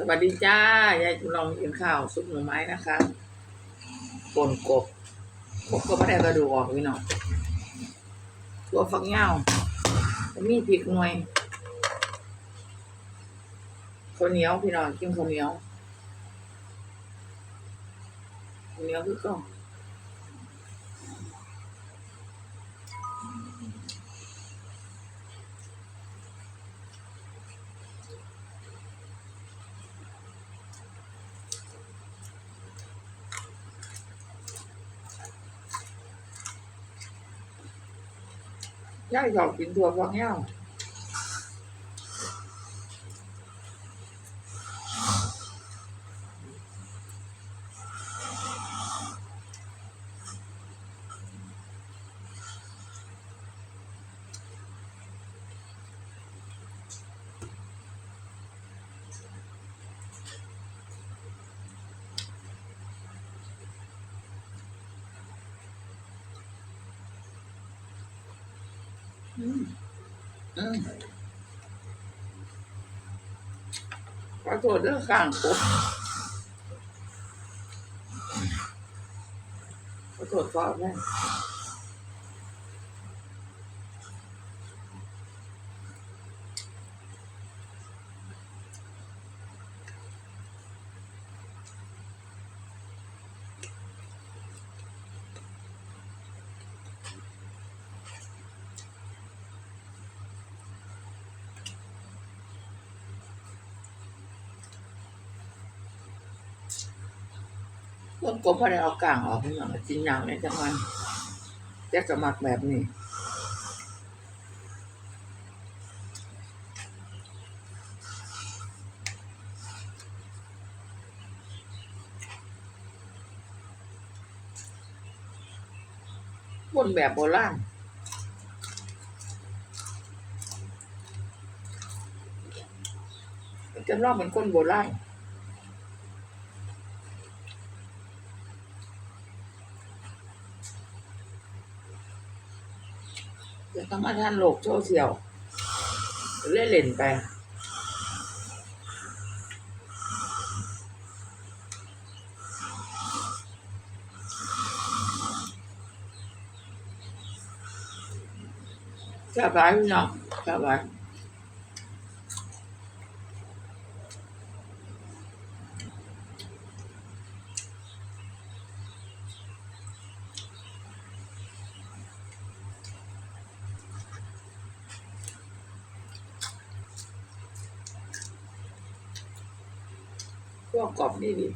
สวัสดีจ้า ยายจำลองกินข้าวซุปหน่อไม้นะคะป่นกบกบก็ไม่ได้กระดูกออกพี่น้องตัวฝักยาวแล้วมีพริกหน่วยข้าวเหนียวพี่น้องกินข้าวเหนียวข้าวเหนียวคือก็ ยายชอบกินตัวฝักยาว ขอโทษเรื่องข้างกบขอโทษขอแม่ ต้นกบพอได้เอากลางออกพี่น้องกินอย่างในจังหวัดจะสมัครแบบนี้คนแบบโบราณจะลองเป็นคนโบราณ จะต้องมาท่านโลกโซเชียลเล่นเล่นไปสบายพี่น้องสบาย วกกรอบนี่ดี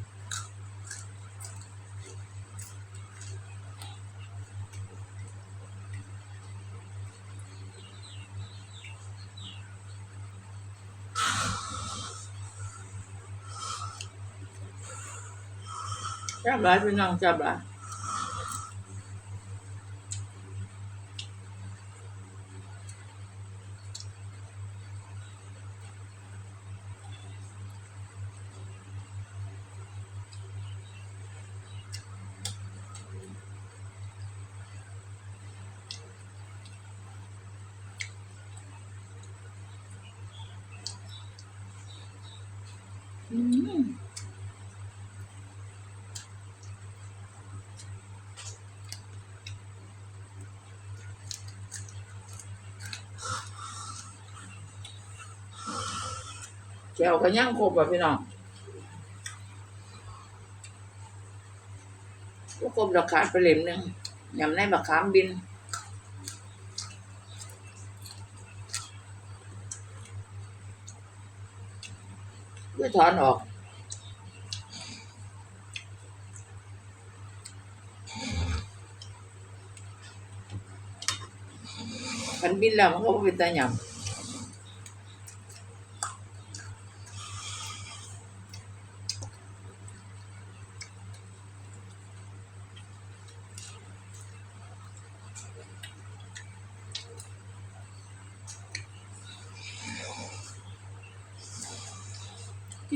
สบลายพี่น้องสบลาย แก้วก็ย่างครบอะพี่น้องก็ครบราคาไปเหล่มหนึ่งยำในบักขามบิน เพื่อถอนออกมันบินแล้วมันก็บ่เป็นตาหยำ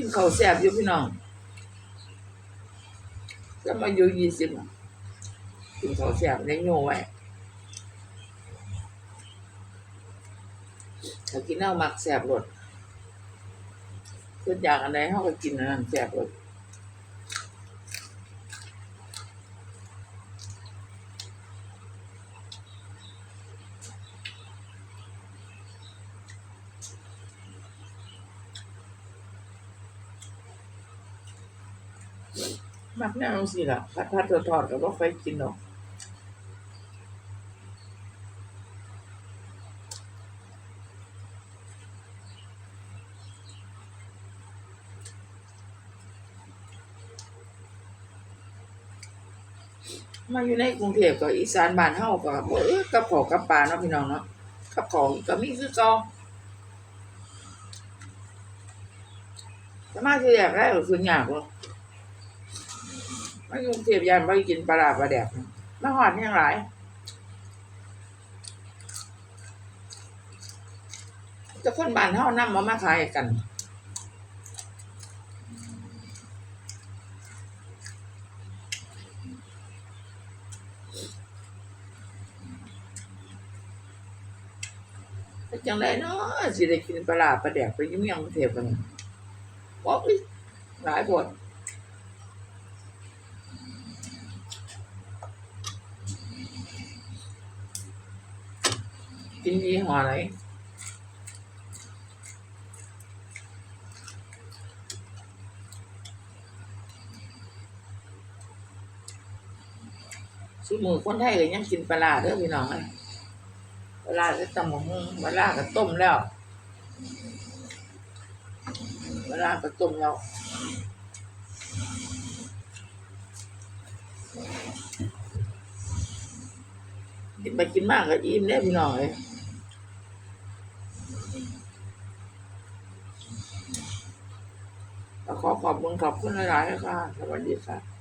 กินข้าวแซ่บอยู่พี่น้องก็มาอยู่ยี่สิบกินข้าวแซ่บในโยไว้ถ้ากินเอามักแสบรสแสพิ่นอยากอะไรเขาก็กินอันนั้นแซ่บหล มักแนวจังซี่ล่ะผัดผัดทอดๆก็บ่ค่อยกินดอกมาอยู่ในกรุงเทพก็อีสานบ้านเฮาก็บ่เออกับข้าวกับปลาเนาะพี่น้องเนาะกับข้าวก็มีคือเก่าสมาสิอยากได้ก็คือยากบ่มา อยู่กรุงเทพยานบ่ได้กินปลาร้าปลาแดกมาฮอดแฮงหลายแต่คนบ้านเฮานำมามาขายกันจังไดเนาะสิได้กินปลาร้าปลาแดกไปยุ่งยังกรุงเทพกันบอกอีหลายบท กินยี่ห้ออะไรสุมือคนไทยก็ยังกินปลาเด้อพี่น้องเอ้ยเวลาก็ตำหมกหุ่งเวลาก็ต้มแล้วเวลาก็ต้มแล้วกินไปกินมากก็อิ่มเนี่ยพี่น้องเลยก็ ขอบคุณขอบคุณหลายๆค่ะ สวัสดีค่ะ